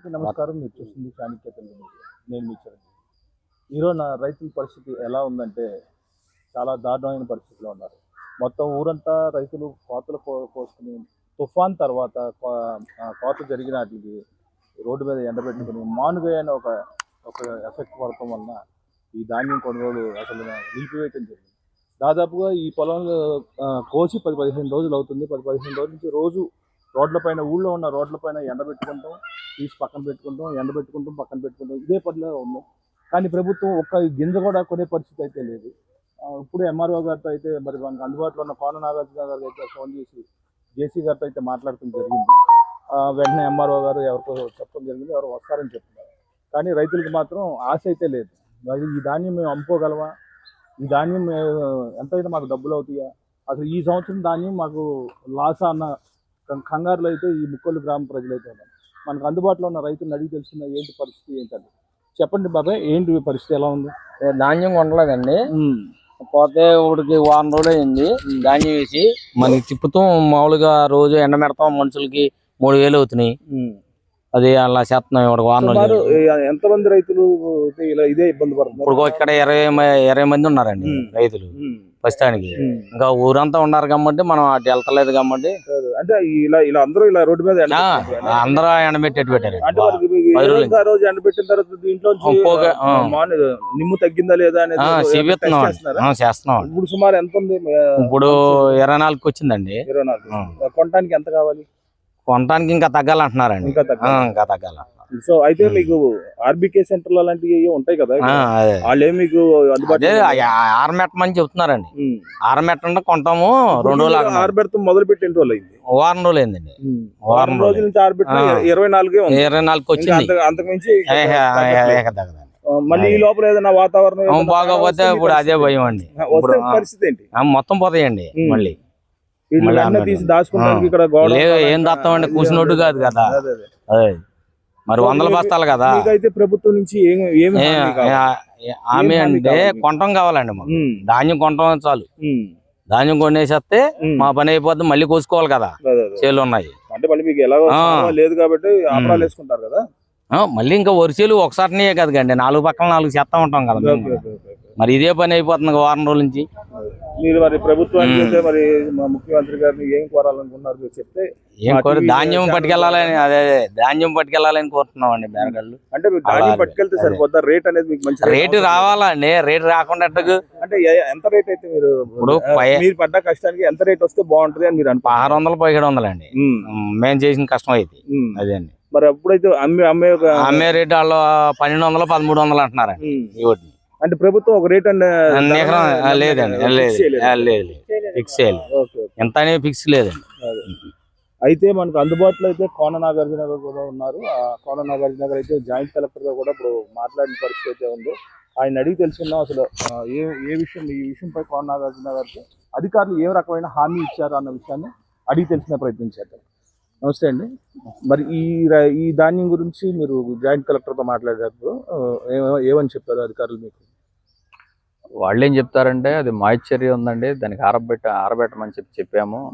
అందరికీ నమస్కారం. మీరు చూస్తుంది చాణక్య తెలుగు నేను మీ చిరంజీవి. ఈరోజు నా రైతుల పరిస్థితి ఎలా ఉందంటే చాలా దారుణమైన పరిస్థితిలో ఉన్నారు. మొత్తం ఊరంతా రైతులు కోతలు కో- కోసుకుని తుఫాన్ తర్వాత కోత జరిగిన వాటికి రోడ్డు మీద ఎండబెట్టుకుని మానుగా అని ఒక ఒక ఎఫెక్ట్ పడటం వలన ఈ ధాన్యం కొనుగోలు అసలు నిలిపివేయటం జరిగింది. దాదాపుగా ఈ పొలంలో కోసి పది పదిహేను రోజులు అవుతుంది. పది పదిహేను రోజుల నుంచి రోజు రోడ్లపైన ఊళ్ళో ఉన్న రోడ్లపైన ఎండబెట్టుకుంటాం తీసి పక్కన పెట్టుకుంటాం ఎండబెట్టుకుంటాం పక్కన పెట్టుకుంటాం. ఇదే పనిలో ఉన్నాం. కానీ ప్రభుత్వం ఒక్క గింజ కూడా కొనే పరిస్థితి అయితే లేదు. ఇప్పుడు ఎంఆర్ఓ గారితో అయితే మరి మనకు అందుబాటులో ఉన్న కోన నాగార్జున గారికి అయితే ఫోన్ చేసి జేసీ గారితో అయితే మాట్లాడటం జరిగింది. వెంటనే ఎంఆర్ఓ గారు ఎవరికో చెప్పడం జరిగింది ఎవరు వస్తారని చెప్తున్నారు. కానీ రైతులకు మాత్రం ఆశ అయితే లేదు. మరి ఈ ధాన్యం మేము అమ్ముకోగలమా? ఈ ధాన్యం ఎంతైతే మాకు డబ్బులు అవుతాయా? అసలు ఈ సంవత్సరం ధాన్యం మాకు లాస్ అన్న కంగారులో అయితే ఈ ముక్కోలు గ్రామ ప్రజలు అయితే ఉన్నారు. మనకు అందుబాటులో ఉన్న రైతులను అడిగి తెలుసుకున్న ఏంటి పరిస్థితి ఏంటని. చెప్పండి బాబాయ్ ఏంటి పరిస్థితి ఎలా ఉంది? ధాన్యం కొనలేదండి. పోతే ఒకటికి వారం రోజులు అయింది ధాన్యం వేసి మనకి తిప్పుతాం మామూలుగా రోజు ఎండ పెడతాం మనుషులకి మూడు వేలు అవుతున్నాయి. అది అలా చేస్తున్నాం ఇప్పుడు వారం ఎంతమంది రైతులు ఇలా ఇదే ఇబ్బంది పడుతున్నారు ఇప్పుడు ఇక్కడ ఇరవై ఇరవై మంది ఉన్నారండి. రైతులు. ప్రస్తుతానికి. ఇంకా ఊరంతా ఉన్నారు కాబట్టి మనం అటు వెళ్తలేదు కాబట్టి. అంటే ఇలా ఇలా అందరూ ఇలా రోడ్డు మీద. అందరూ ఎండబెట్టేట్టు పెట్టారు రోజు ఎండబెట్టిన తర్వాత దీంట్లో. నిమ్ము తగ్గిందా లేదా? ఆ, చేస్తున్నాం ఇప్పుడు సుమారు ఎంత ఉంది ఇప్పుడు ఇరవై నాలుగుకి వచ్చిందండి ఇరవై నాలుగు. కొనడానికి ఎంత కావాలి కొనటానికి ఇంకా తగ్గాలంటున్నారండి. ఇంకా ఇంకా తగ్గాల సో అయితే. మీకు ఆర్బీకే సెంటర్ అలాంటివి ఏవో ఉంటాయి కదా వాళ్ళే మీకు ఆరమెట్టమని చెప్తున్నారండి. ఆరమెట్టంటే కొంటాము రెండు రోజులు. ఆరుబెడతాం మొదలు పెట్టి ఎన్ని రోజులు అయింది వారం రోజులు అయిందండి వారం రోజుల నుంచి ఆరుబెట్టిన. ఇరవై నాలుగే ఇరవై నాలుగుకి ఇంకా వచ్చింది. అంత- అంతకు మించి ఏ, ఏ, ఏ, ఏ, తగ్గదండి. ఆ, మళ్ళీ ఈ లోపల ఏదైనా వాతావరణం బాగోపోతే ఇప్పుడు అదే భయం అండి. పరిస్థితి ఏంటి? మొత్తం పోతాయండి. మళ్ళీ వీటిని మళ్ళీ వెంటనే అమ్మేద్దాం. తీసి. ఇక్కడ ఏం దాస్తామండి? కూసినోడు కాదు కదా. అదే, అదే. అదే మరి వందల బస్తాలు కదా మీకైతే ప్రభుత్వం నుంచి ఆమె అంటే? కొంటాం కావాలండి మాకు ధాన్యం కొంటాం చాలు ధాన్యం కొనేసేస్తే. మా పని అయిపోద్ది మళ్ళీ కోసుకోవాలి కదా అదే, అదే. చేలు ఉన్నాయి అంటే మళ్ళీ మీకు ఎలా ఆ. లేదు కాబట్టి ఆపరాలు వేసుకుంటారు కదా ఆ, మళ్ళీ ఇంకా వరిసేలు ఒకసారినే కదండి నాలుగు పక్కల నాలుగు చేస్తా ఉంటాం కదా. మరి ఇదే పని అయిపోతుంది వారం రోజుల నుంచి. మీరు మరి ప్రభుత్వానికి మరి మా ముఖ్యమంత్రి గారిని ఏం కోరాలనుకున్నారు మీరు చెప్తే ఏం కోరి ధాన్యం పట్టుకెళ్ళాలని అదే అదే, ధాన్యం పట్టుకెళ్ళాలని కోరుతున్నాం అండి బేరగాళ్ళు అంటే. పట్టుకెళ్తే. సరిపోద్దా? రేట్ అనేది మీకు మంచి రేటు. రావాలండి. రేటు రాకుండా అంటే ఎంత రేట్ అయితే మీరు ఇప్పుడు మీరు పడ్డ కష్టానికి ఎంత రేట్ వస్తే బాగుంటది అని మీరు అనుకుంటున్నారు? ఆరు వందలు పదిహేడు వందలు అండి మేము చేసిన కష్టం అయితే. అదే అండి. మరి అప్పుడైతే అమ్మే అమ్మే అమ్మే రేటు వాళ్ళు పన్నెండు వందలు పదమూడు వందలు అంటున్నారండి. ఈ అంటే ప్రభుత్వం ఒక రేట్ అండ్ లేదండి లేదు ఫిక్స్ చేయాలి. ఎంత అనేది ఫిక్స్ లేదండి. అయితే మనకు అందుబాటులో అయితే కోన నాగార్జున గారు కూడా ఉన్నారు. ఆ కోన నాగార్జున గారు అయితే జాయింట్ కలెక్టర్గా కూడా ఇప్పుడు మాట్లాడిన పరిస్థితి అయితే ఉంది. ఆయన అడిగి తెలుసుకుందాం అసలు ఏ ఏ విషయం ఈ విషయంపై కోన నాగార్జున గారికి అధికారులు ఏ రకమైన హామీ ఇచ్చారు అన్న విషయాన్ని అడిగి తెలిసిన ప్రయత్నం చేద్దాం. నమస్తే అండి. మరి ఈ ఈ ధాన్యం గురించి మీరు జాయింట్ కలెక్టర్తో మాట్లాడేటప్పుడు ఏమని చెప్పారు అధికారులు మీకు? వాళ్ళు ఏం చెప్తారంటే అది మాయిశ్చర్య ఉందండి. దానికి ఆరబెట్ట ఆరబెట్టమని చెప్పి చెప్పాము.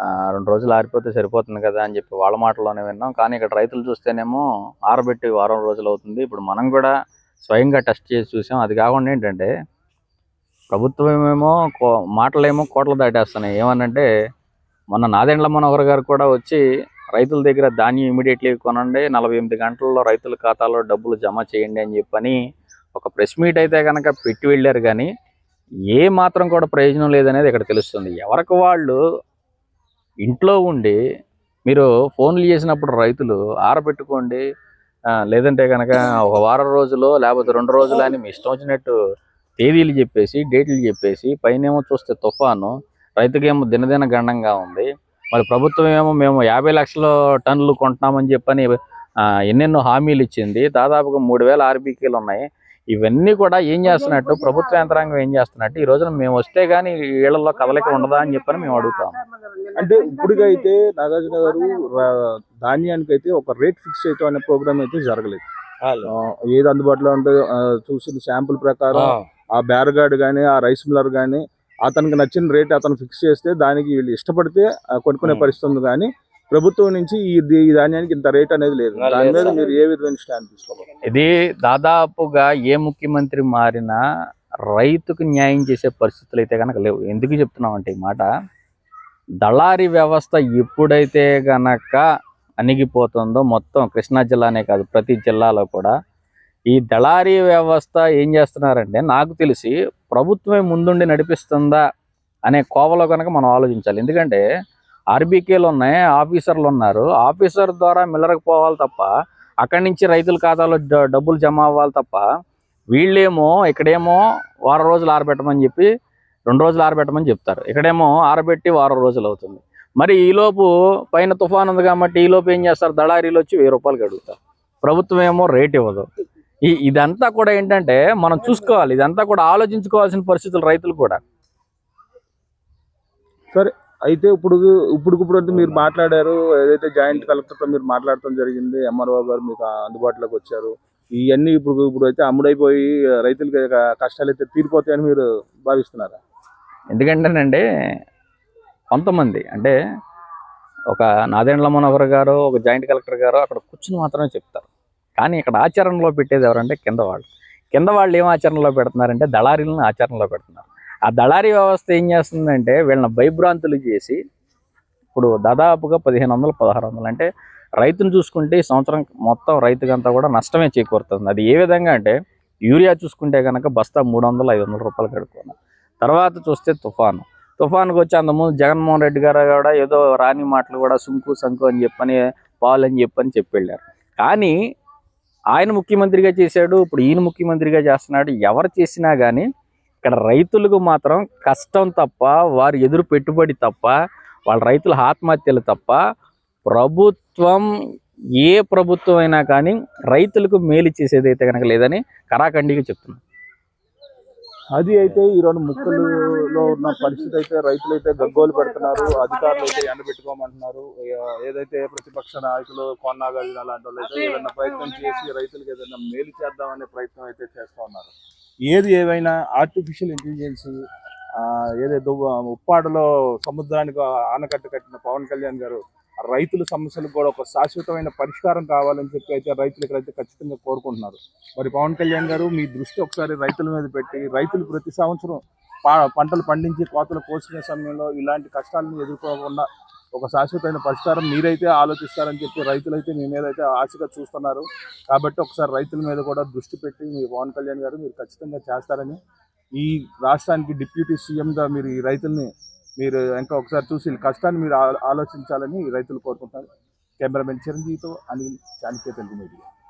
ఆ, రెండు రోజులు ఆరిపోతే సరిపోతుంది కదా అని చెప్పి వాళ్ళ మాటలోనే విన్నాం. కానీ ఇక్కడ రైతులు చూస్తేనేమో ఆరబెట్టి వారం రోజులు అవుతుంది. ఇప్పుడు మనం కూడా స్వయంగా టెస్ట్ చేసి చూసాం. అది కాకుండా ఏంటంటే ప్రభుత్వం ఏమో కో- మాటలేమో కోట్లు దాటేస్తున్నాయి. ఏమనంటే మొన్న నాదెండ్ల మనోహర్ గారు కూడా వచ్చి రైతుల దగ్గర ధాన్యం ఇమీడియట్లీ కొనండి నలభై ఎనిమిది గంటల్లో రైతుల ఖాతాలో డబ్బులు జమ చేయండి అని చెప్పని ఒక ప్రెస్ మీట్ అయితే కనుక పెట్టి వెళ్ళారు కానీ ఏ మాత్రం కూడా ప్రయోజనం లేదనేది ఇక్కడ తెలుస్తుంది. ఎవరికి వాళ్ళు ఇంట్లో ఉండి మీరు ఫోన్లు చేసినప్పుడు రైతులు ఆరబెట్టుకోండి లేదంటే కనుక ఒక వారం రోజులో లేకపోతే రెండు రోజులు అని మీ ఇష్టం వచ్చినట్టు తేదీలు చెప్పేసి డేట్లు చెప్పేసి పైనేమో చూస్తే తుఫాను రైతుకేమో దినదిన గండంగా ఉంది. మరి ప్రభుత్వం ఏమో మేము యాభై లక్షల టన్నులు కొంటున్నామని చెప్పని ఎన్నెన్నో హామీలు ఇచ్చింది. దాదాపుగా మూడు వేల ఆర్బీకేలు ఉన్నాయి. ఇవన్నీ కూడా ఏం చేస్తున్నట్టు ప్రభుత్వ యంత్రాంగం ఏం చేస్తున్నట్టు ఈ రోజున మేము వస్తే గానీ ఇళ్ళలో కదలిక ఉండదా అని చెప్పని మేము అడుగుతాం. అంటే ఇప్పుడుగా అయితే నాగార్జున గారు ధాన్యానికి అయితే ఒక రేట్ ఫిక్స్ చేయటం అనే ప్రోగ్రామ్ అయితే జరగలేదు. ఆ, ఏది అందుబాటులో ఉంటే ఆ, చూసిన శాంపుల్ ప్రకారం ఆ. బేరగాడు కానీ ఆ రైస్ మిల్లర్ కానీ అతనికి నచ్చిన రేట్ అతను ఫిక్స్ చేస్తే దానికి వీళ్ళు ఇష్టపడితే కొనుక్కునే. పరిస్థితి ఉంది కానీ ప్రభుత్వం నుంచి ఈ ధాన్యానికి ఇంత రేట్ అనేది లేదు. దాని మీద. మీరు ఏ విధమైన స్టాండ్ తీసుకోవాలి ఇది దాదాపుగా ఏ ముఖ్యమంత్రి మారినా రైతుకు న్యాయం చేసే పరిస్థితులు అయితే కనుక లేవు. ఎందుకు చెప్తున్నాం అంటే ఈ మాట? దళారీ వ్యవస్థ ఎప్పుడైతే గనక అణిగిపోతుందో మొత్తం కృష్ణా జిల్లానే కాదు ప్రతి జిల్లాలో కూడా. ఈ దళారీ వ్యవస్థ ఏం చేస్తున్నారంటే నాకు తెలిసి ప్రభుత్వమే ముందుండి నడిపిస్తుందా అనే కోవలో కనుక మనం ఆలోచించాలి. ఎందుకంటే ఆర్బీకేలు ఉన్నాయి ఆఫీసర్లు ఉన్నారు. ఆఫీసర్ ద్వారా మిల్లరకపోవాలి తప్ప అక్కడి నుంచి రైతుల ఖాతాలో డబ్బులు జమ అవ్వాలి తప్ప వీళ్ళేమో ఇక్కడేమో వారం రోజులు ఆరబెట్టమని చెప్పి రెండు రోజులు ఆరబెట్టమని చెప్తారు. ఇక్కడేమో ఆరబెట్టి వారం రోజులు అవుతుంది. మరి ఈలోపు పైన తుఫాన్ ఉంది కాబట్టి ఈలోపు ఏం చేస్తారు? దళారీలు వచ్చి వెయ్యి రూపాయలకి అడుగుతారు. ప్రభుత్వం ఏమో రేట్ ఇవ్వదు. ఈ ఇదంతా కూడా ఏంటంటే మనం చూసుకోవాలి. ఇదంతా కూడా ఆలోచించుకోవాల్సిన పరిస్థితులు రైతులు కూడా. సరే అయితే ఇప్పుడు ఇప్పుడు అంటే మీరు మాట్లాడారు ఏదైతే జాయింట్ కలెక్టర్తో మీరు మాట్లాడటం జరిగింది ఎంఆర్ఓ గారు మీకు అందుబాటులోకి వచ్చారు ఇవన్నీ ఇప్పుడు ఇప్పుడు అయితే అమ్ముడైపోయి రైతులకి కష్టాలు అయితే తీరిపోతాయని మీరు భావిస్తున్నారా? ఎందుకంటేనండి కొంతమంది అంటే ఒక నాదెండ్ల మనోహర్ గారు ఒక జాయింట్ కలెక్టర్ గారు అక్కడ కూర్చుని మాత్రమే చెప్తారు. కానీ ఇక్కడ ఆచరణలో పెట్టేది ఎవరంటే కింద వాళ్ళు. కింద వాళ్ళు ఏం ఆచరణలో పెడుతున్నారంటే దళారీలను ఆచరణలో పెడుతున్నారు. ఆ దళారీ వ్యవస్థ ఏం చేస్తుందంటే వీళ్ళని భయభ్రాంతులు చేసి ఇప్పుడు దాదాపుగా పదిహేను వందలు పదహారు వందలు అంటే రైతును చూసుకుంటే ఈ సంవత్సరం మొత్తం రైతుకంతా కూడా నష్టమే చేకూరుతుంది. అది ఏ విధంగా అంటే యూరియా చూసుకుంటే కనుక బస్తా మూడు వందలు ఐదు వందల రూపాయలు కడుక్కున్నాం తర్వాత చూస్తే తుఫాను. తుఫాన్కి వచ్చి అంతకుముందు జగన్మోహన్ రెడ్డి గారు కూడా ఏదో రాని మాటలు కూడా సుంకు సంకు అని చెప్పని పాలు అని చెప్పని చెప్పి వెళ్ళారు. కానీ ఆయన ముఖ్యమంత్రిగా చేశాడు ఇప్పుడు ఈయన ముఖ్యమంత్రిగా చేస్తున్నాడు ఎవరు చేసినా కానీ ఇక్కడ రైతులకు మాత్రం కష్టం తప్ప వారు ఎదురు పెట్టుబడి తప్ప వాళ్ళ రైతుల ఆత్మహత్యలు తప్ప ప్రభుత్వం ఏ ప్రభుత్వం అయినా కానీ రైతులకు మేలు చేసేది అయితే కనుక లేదని కరాఖండిగా చెప్తున్నాను. అది అయితే ఈరోజు ముక్కలులో ఉన్న పరిస్థితి అయితే రైతులు అయితే గగ్గోలు పెడుతున్నారు అధికారులు అయితే ఎండబెట్టుకోమంటున్నారు ఏదైతే ప్రతిపక్ష నాయకులు కొన్నాగాజున లాంటి వాళ్ళు అయితే ఏదైనా ప్రయత్నం చేసి రైతులకు ఏదైనా మేలు చేద్దామనే ప్రయత్నం అయితే చేస్తూ ఉన్నారు. ఏది ఏవైనా ఆర్టిఫిషియల్ ఇంటెలిజెన్స్ ఏదైతే ఉప్పాడలో సముద్రానికి ఆనకట్ట కట్టిన పవన్ కళ్యాణ్ గారు రైతుల సమస్యలకు కూడా ఒక శాశ్వతమైన పరిష్కారం కావాలని చెప్పి అయితే రైతులు ఇక్కడైతే ఖచ్చితంగా కోరుకుంటున్నారు. మరి పవన్ కళ్యాణ్ గారు మీ దృష్టి ఒకసారి రైతుల మీద పెట్టి రైతులు ప్రతి సంవత్సరం పా- పంటలు పండించి కోతలు కోసుకునే సమయంలో ఇలాంటి కష్టాలను ఎదుర్కోకుండా ఒక శాశ్వతమైన పరిష్కారం మీరైతే ఆలోచిస్తారని చెప్పి రైతులైతే మీ మీద అయితే ఆశగా చూస్తున్నారు. కాబట్టి ఒకసారి రైతుల మీద కూడా దృష్టి పెట్టి మీ పవన్ కళ్యాణ్ గారు మీరు ఖచ్చితంగా చేస్తారని ఈ రాష్ట్రానికి డిప్యూటీ సీఎంగా మీరు ఈ రైతుల్ని మీరు ఇంకా ఒకసారి చూసి కష్టాన్ని మీరు ఆ- ఆలోచించాలని రైతులు కోరుకుంటారు కెమెరామెన్ చిరంజీవితో అనిల్ చాణిక్య తెలుగు మీడియా.